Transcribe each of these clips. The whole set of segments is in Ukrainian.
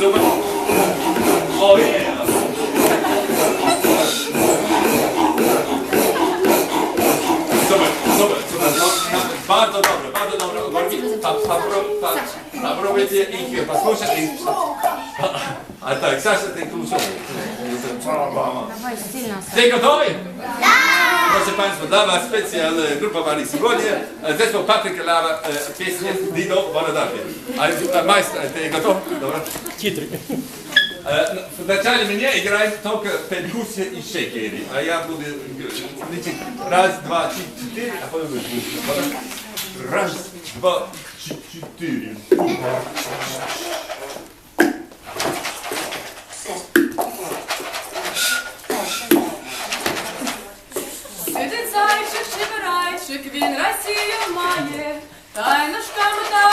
Zobacz. O yeah. Bardzo dobre, bardzo dobre. Ogólnie ta, ta, ta, ta, ta propozycja i chyba posłuchaj. A tak, Dawaj, silna. Gotowy? Tak! proszę Państwa, dla Was specjalna grupa Wali Sigonie, zespół Patryk Lara, pieśnie Dino Borodapie. A majster, ty gotów? Dobra? Хитрый. Вначале меня играет только перкуссия и шекери, а я буду лечить раз, два, четыре, а потом Раз, два, четыре. Кошик він Росію має, та й та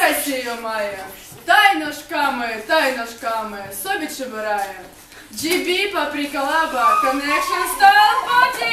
хай сію має, та й ножками, та й ножками, собі чебирає. GB Paprika Laba Connection Style Party!